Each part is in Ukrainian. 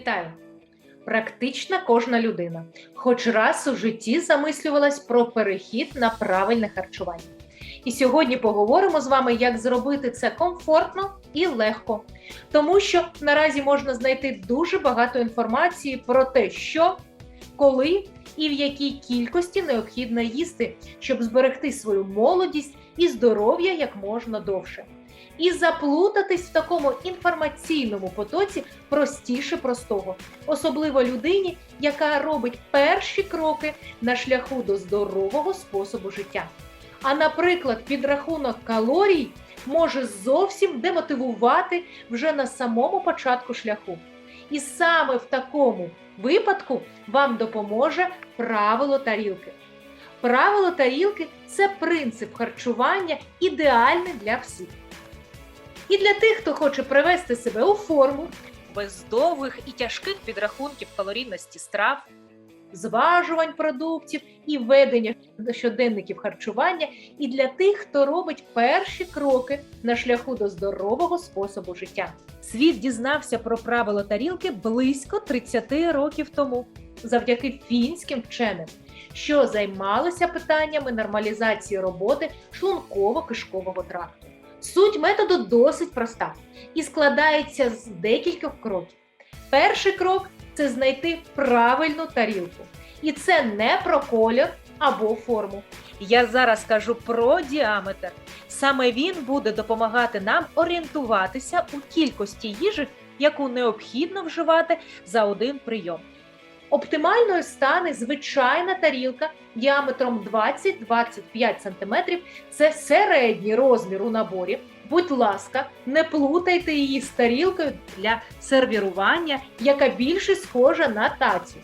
Вітаю! Практично кожна людина, хоч раз у житті замислювалась про перехід на правильне харчування. І сьогодні поговоримо з вами, як зробити це комфортно і легко, тому що наразі можна знайти дуже багато інформації про те, що, коли і в якій кількості необхідно їсти, щоб зберегти свою молодість і здоров'я як можна довше. І заплутатись в такому інформаційному потоці простіше простого, особливо людині, яка робить перші кроки на шляху до здорового способу життя. А, наприклад, підрахунок калорій може зовсім демотивувати вже на самому початку шляху. І саме в такому випадку вам допоможе правило тарілки. Правило тарілки це принцип харчування ідеальний для всіх. І для тих, хто хоче привести себе у форму, без довгих і тяжких підрахунків калорійності страв, зважувань продуктів і ведення щоденників харчування, і для тих, хто робить перші кроки на шляху до здорового способу життя. Світ дізнався про правила тарілки близько 30 років тому, завдяки фінським вченим, що займалися питаннями нормалізації роботи шлунково-кишкового тракту. Суть методу досить проста і складається з декількох кроків. Перший крок це знайти правильну тарілку. І це не про колір або форму. я зараз кажу про діаметр. Саме він буде допомагати нам орієнтуватися у кількості їжі, яку необхідно вживати за один прийом. Оптимальною стане звичайна тарілка діаметром 20-25 см. Це середній розмір у наборі. Будь ласка, не плутайте її з тарілкою для сервірування, яка більше схожа на тацю.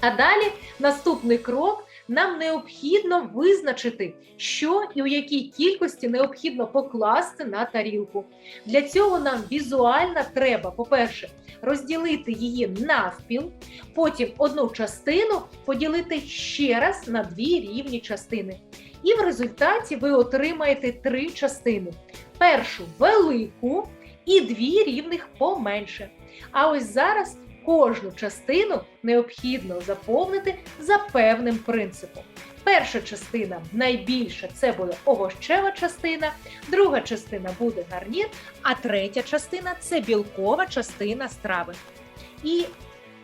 А далі наступний крок. Нам необхідно визначити, що і у якій кількості необхідно покласти на тарілку. Для цього нам візуально треба, по-перше, розділити її навпіл, потім одну частину поділити ще раз на дві рівні частини. І в результаті ви отримаєте три частини: першу велику і дві рівних поменше. А ось зараз кожну частину необхідно заповнити за певним принципом. Перша частина найбільша це буде овощева частина, друга частина буде гарнір, А третя частина це білкова частина страви. І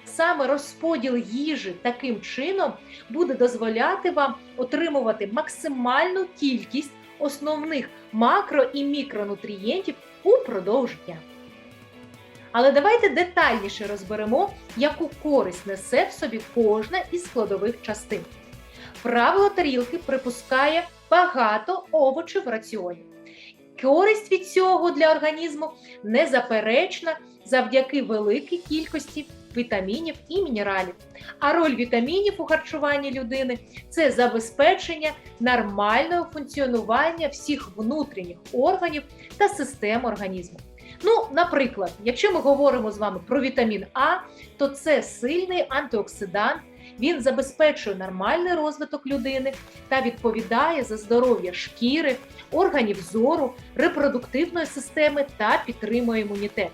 саме розподіл їжі таким чином буде дозволяти вам отримувати максимальну кількість основних макро і мікронутрієнтів упродовж дня. Але давайте детальніше розберемо, яку користь несе в собі кожна із складових частин. Правило тарілки припускає багато овочів в раціоні. Користь від цього для організму незаперечна завдяки великій кількості вітамінів і мінералів. А роль вітамінів у харчуванні людини це забезпечення нормального функціонування всіх внутрішніх органів та систем організму. Ну, наприклад, якщо ми говоримо з вами про вітамін А, то це сильний антиоксидант. Він забезпечує нормальний розвиток людини та відповідає за здоров'я шкіри, органів зору, репродуктивної системи та підтримує імунітет.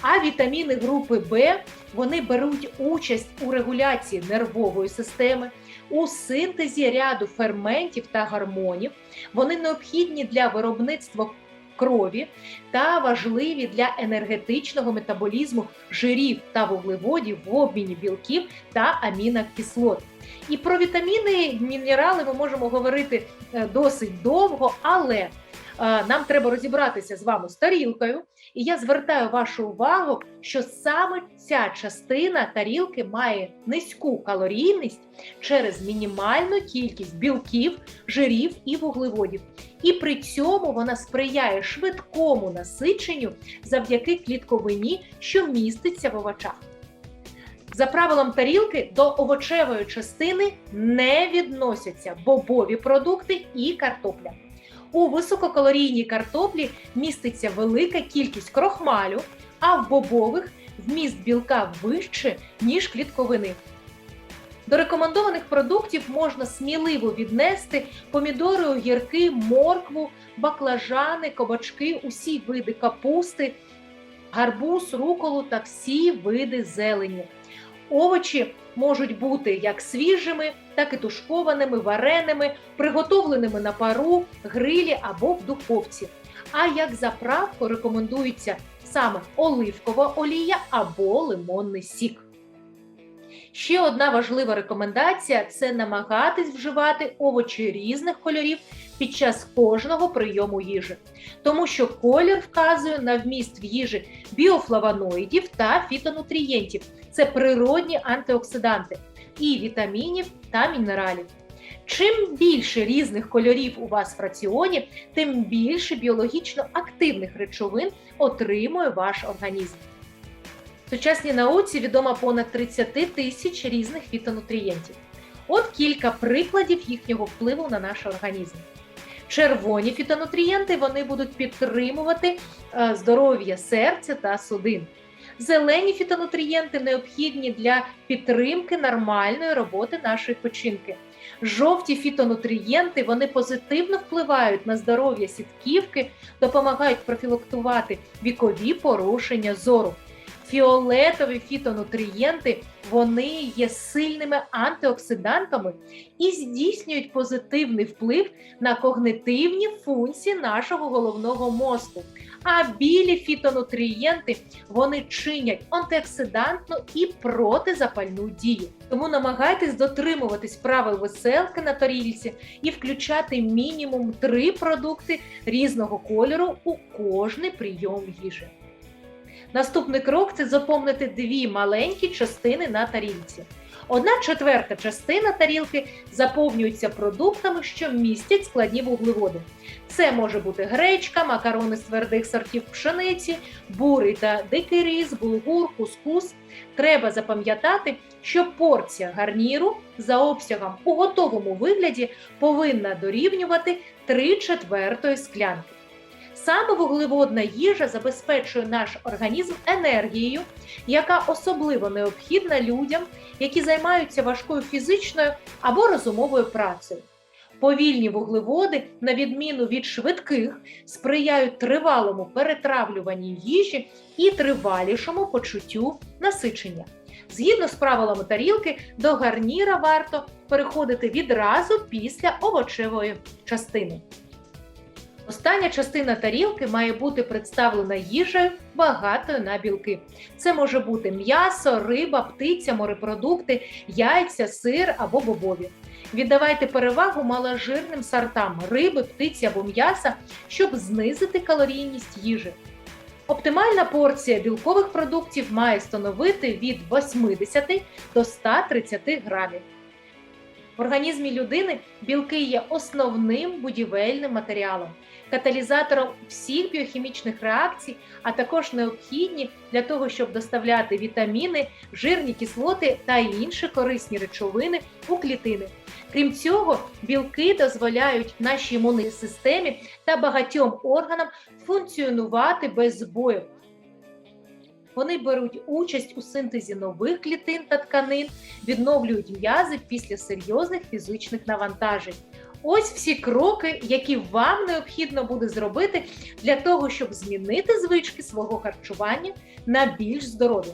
А вітаміни групи Б вони беруть участь у регуляції нервової системи, у синтезі ряду ферментів та гормонів. Вони необхідні для виробництва крові та важливі для енергетичного метаболізму жирів та вуглеводів в обміні білків та амінокислот. І про вітаміни мінерали ми можемо говорити е, досить довго, але нам треба розібратися з вами з тарілкою. І я звертаю вашу увагу, що саме ця частина тарілки має низьку калорійність через мінімальну кількість білків, жирів і вуглеводів. І при цьому вона сприяє швидкому насиченню завдяки клітковині, що міститься в овочах. За правилом тарілки до овочевої частини не відносяться бобові продукти і картопля. У висококалорійній картоплі міститься велика кількість крохмалю, а в бобових вміст білка вище, ніж клітковини. До рекомендованих продуктів можна сміливо віднести помідори, огірки, моркву, баклажани, кабачки, усі види капусти, гарбуз, руколу та всі види зелені. Овочі можуть бути як свіжими, так і тушкованими, вареними, приготовленими на пару, грилі або в духовці. А як заправку рекомендується саме оливкова олія або лимонний сік. Ще одна важлива рекомендація це намагатись вживати овочі різних кольорів під час кожного прийому їжі, тому що колір вказує на вміст в їжі біофлавоноїдів та фітонутрієнтів. Це природні антиоксиданти і вітамінів та мінералів. Чим більше різних кольорів у вас в раціоні, тим більше біологічно активних речовин отримує ваш організм. В сучасній науці відомо понад 30 тисяч різних фітонутрієнтів. От кілька прикладів їхнього впливу на наш організм. Червоні фітонутрієнти вони будуть підтримувати е, здоров'я серця та судин. Зелені фітонутрієнти необхідні для підтримки нормальної роботи нашої печінки. Жовті фітонутрієнти вони позитивно впливають на здоров'я сітківки, допомагають профілактувати вікові порушення зору. Фіолетові фітонутрієнти вони є сильними антиоксидантами і здійснюють позитивний вплив на когнитивні функції нашого головного мозку. А білі фітонутрієнти вони чинять антиоксидантну і протизапальну дію. Тому намагайтесь дотримуватись правил веселки на тарілці і включати мінімум три продукти різного кольору у кожний прийом їжі. Наступний крок це заповнити дві маленькі частини на тарілці. Одна четверта частина тарілки заповнюється продуктами, що містять складні вуглеводи. Це може бути гречка, макарони з твердих сортів пшениці, бурий та дикий рис, булгур, кускус. Треба запам'ятати, що порція гарніру за обсягом у готовому вигляді повинна дорівнювати 3 четвертої склянки. Саме вуглеводна їжа забезпечує наш організм енергією, яка особливо необхідна людям, які займаються важкою фізичною або розумовою працею. Повільні вуглеводи, на відміну від швидких, сприяють тривалому перетравлюванні їжі і тривалішому почуттю насичення. Згідно з правилами тарілки, до гарніра варто переходити відразу після овочевої частини. Остання частина тарілки має бути представлена їжею багатою на білки. Це може бути м'ясо, риба, птиця, морепродукти, яйця, сир або бобові. Віддавайте перевагу маложирним сортам риби, птиці або м'яса, щоб знизити калорійність їжі. Оптимальна порція білкових продуктів має становити від 80 до 130 грамів. В організмі людини білки є основним будівельним матеріалом, каталізатором всіх біохімічних реакцій, а також необхідні для того, щоб доставляти вітаміни, жирні кислоти та інші корисні речовини у клітини. Крім цього, білки дозволяють нашій імунній системі та багатьом органам функціонувати без збою. Вони беруть участь у синтезі нових клітин та тканин, відновлюють м'язи після серйозних фізичних навантажень. Ось всі кроки, які вам необхідно буде зробити для того, щоб змінити звички свого харчування на більш здорові.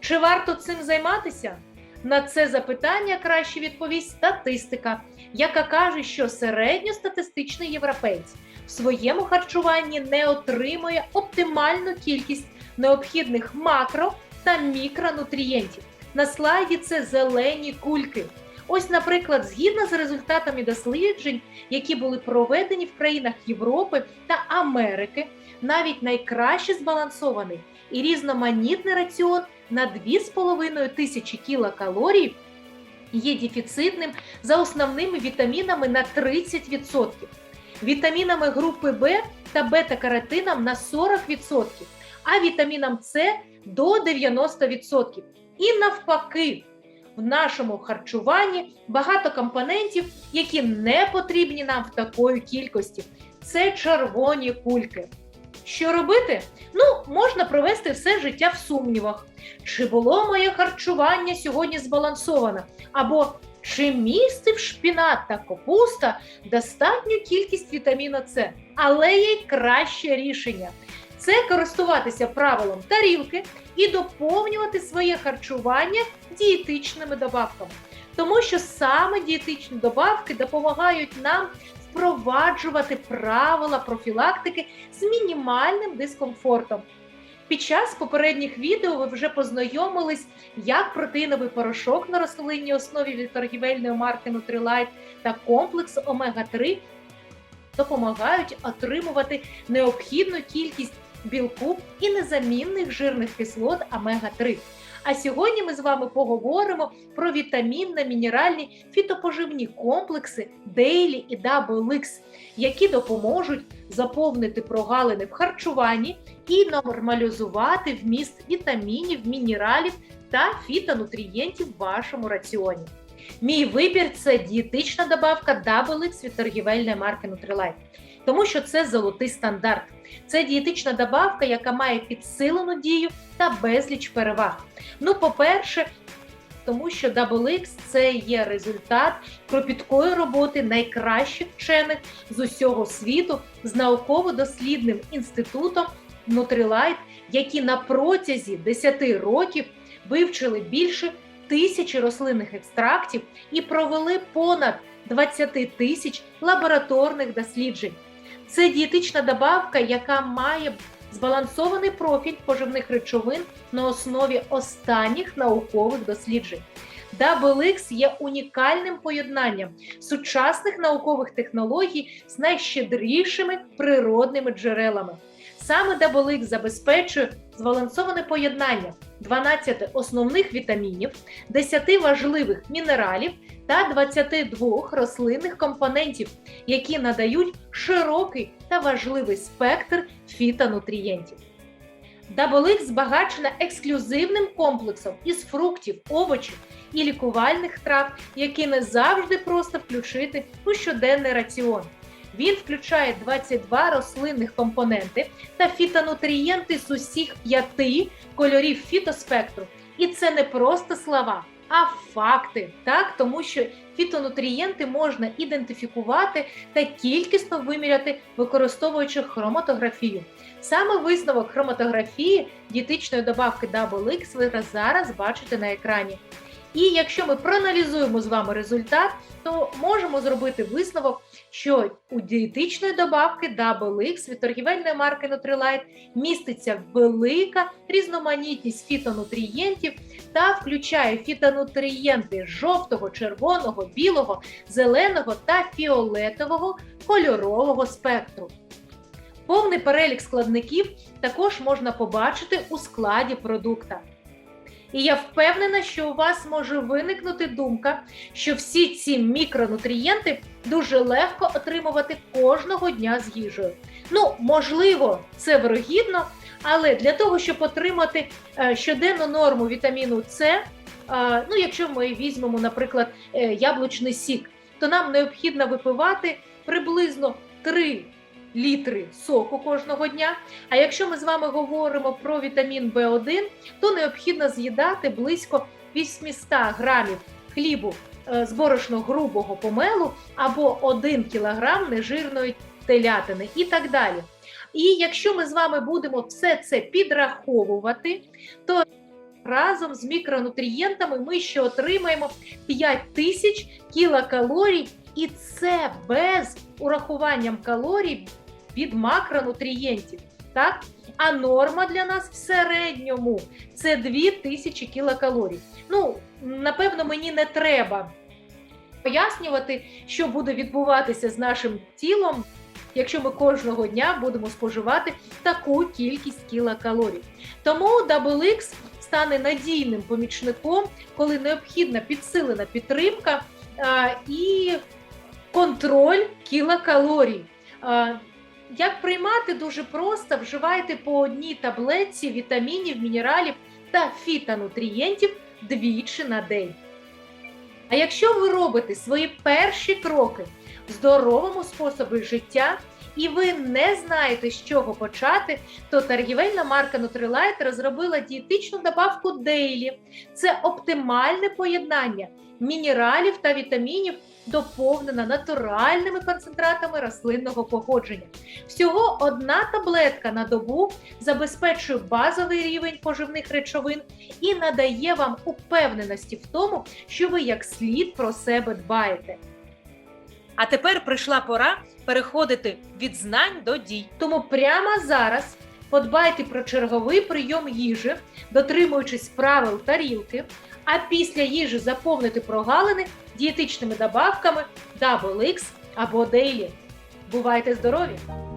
Чи варто цим займатися? На це запитання краще відповість статистика, яка каже, що середньостатистичний європейць в своєму харчуванні не отримує оптимальну кількість необхідних макро та мікронутрієнтів. На слайді це зелені кульки. Ось, наприклад, згідно з результатами досліджень, які були проведені в країнах Європи та Америки, навіть найкраще збалансований і різноманітний раціон на 2,5 тисячі кілокалорій є дефіцитним за основними вітамінами на 30%, вітамінами групи В та бета-каротином на 40%, а вітаміном С до 90%. І навпаки, в нашому харчуванні багато компонентів, які не потрібні нам в такої кількості. Це червоні кульки. Що робити? Ну, можна провести все життя в сумнівах. Чи було моє харчування сьогодні збалансоване? Або чи містив шпінат та капуста достатню кількість вітаміна С? Але є краще рішення. Це користуватися правилом тарілки і доповнювати своє харчування дієтичними добавками. Тому що саме дієтичні добавки допомагають нам впроваджувати правила профілактики з мінімальним дискомфортом. Під час попередніх відео ви вже познайомились, як протеїновий порошок на рослинній основі від торгівельної марки Nutrilite та комплекс омега-3 допомагають отримувати необхідну кількість білку і незамінних жирних кислот омега-3. А сьогодні ми з вами поговоримо про вітамінно-мінеральні фітопоживні комплекси Daily і Double X, які допоможуть заповнити прогалини в харчуванні і нормалізувати вміст вітамінів, мінералів та фітонутрієнтів в вашому раціоні. Мій вибір це дієтична добавка Double X від торгівельної марки Nutrilite, тому що це золотий стандарт. Це дієтична добавка, яка має підсилену дію та безліч переваг. Ну, по-перше, тому що Double – це є результат кропіткої роботи найкращих вчених з усього світу з науково-дослідним інститутом Nutrilite, які на протязі 10 років вивчили більше тисячі рослинних екстрактів і провели понад 20 тисяч лабораторних досліджень. Це дієтична добавка, яка має збалансований профіль поживних речовин на основі останніх наукових досліджень. Double X є унікальним поєднанням сучасних наукових технологій з найщедрішими природними джерелами. Саме Double забезпечує збалансоване поєднання 12 основних вітамінів, 10 важливих мінералів та 22 рослинних компонентів, які надають широкий та важливий спектр фітонутрієнтів. X збагачена ексклюзивним комплексом із фруктів, овочів і лікувальних трав, які не завжди просто включити у щоденний раціон. Він включає 22 рослинних компоненти та фітонутрієнти з усіх п'яти кольорів фітоспектру. І це не просто слова, а факти. Так, тому що фітонутрієнти можна ідентифікувати та кількісно виміряти, використовуючи хроматографію. Саме висновок хроматографії дієтичної добавки Double X ви зараз бачите на екрані. І якщо ми проаналізуємо з вами результат, то можемо зробити висновок, що у дієтичної добавки Double X від торгівельної марки Nutrilite міститься велика різноманітність фітонутрієнтів та включає фітонутрієнти жовтого, червоного, білого, зеленого та фіолетового кольорового спектру. Повний перелік складників також можна побачити у складі продукта. І я впевнена, що у вас може виникнути думка, що всі ці мікронутрієнти дуже легко отримувати кожного дня з їжею. Ну, можливо, це вирогідно, але для того, щоб отримати е, щоденну норму вітаміну С, е, ну, якщо ми візьмемо, наприклад, е, яблучний сік, то нам необхідно випивати приблизно 3 літри соку кожного дня. А якщо ми з вами говоримо про вітамін В1, то необхідно з'їдати близько 800 грамів хлібу е, з борошно грубого помелу або 1 кілограм нежирної телятини і так далі. І якщо ми з вами будемо все це підраховувати, то разом з мікронутрієнтами ми ще отримаємо 5000 кілокалорій, і це без урахуванням калорій від макронутрієнтів. Так? А норма для нас в середньому це 2000 кілокалорій. Ну, напевно, мені не треба пояснювати, що буде відбуватися з нашим тілом, якщо ми кожного дня будемо споживати таку кількість кілокалорій. Тому Double X стане надійним помічником, коли необхідна підсилена підтримка а, і контроль кілокалорій. Як приймати дуже просто, вживайте по одній таблетці вітамінів, мінералів та фітонутрієнтів двічі на день. А якщо ви робите свої перші кроки в здоровому способі життя і ви не знаєте, з чого почати, то торгівельна марка Nutrilite розробила дієтичну добавку Daily. Це оптимальне поєднання мінералів та вітамінів, доповнена натуральними концентратами рослинного походження. Всього одна таблетка на добу забезпечує базовий рівень поживних речовин і надає вам упевненості в тому, що ви як слід про себе дбаєте. А тепер прийшла пора переходити від знань до дій. Тому прямо зараз подбайте про черговий прийом їжі, дотримуючись правил тарілки, а після їжі заповнити прогалини дієтичними добавками Double X або Daily. Бувайте здорові!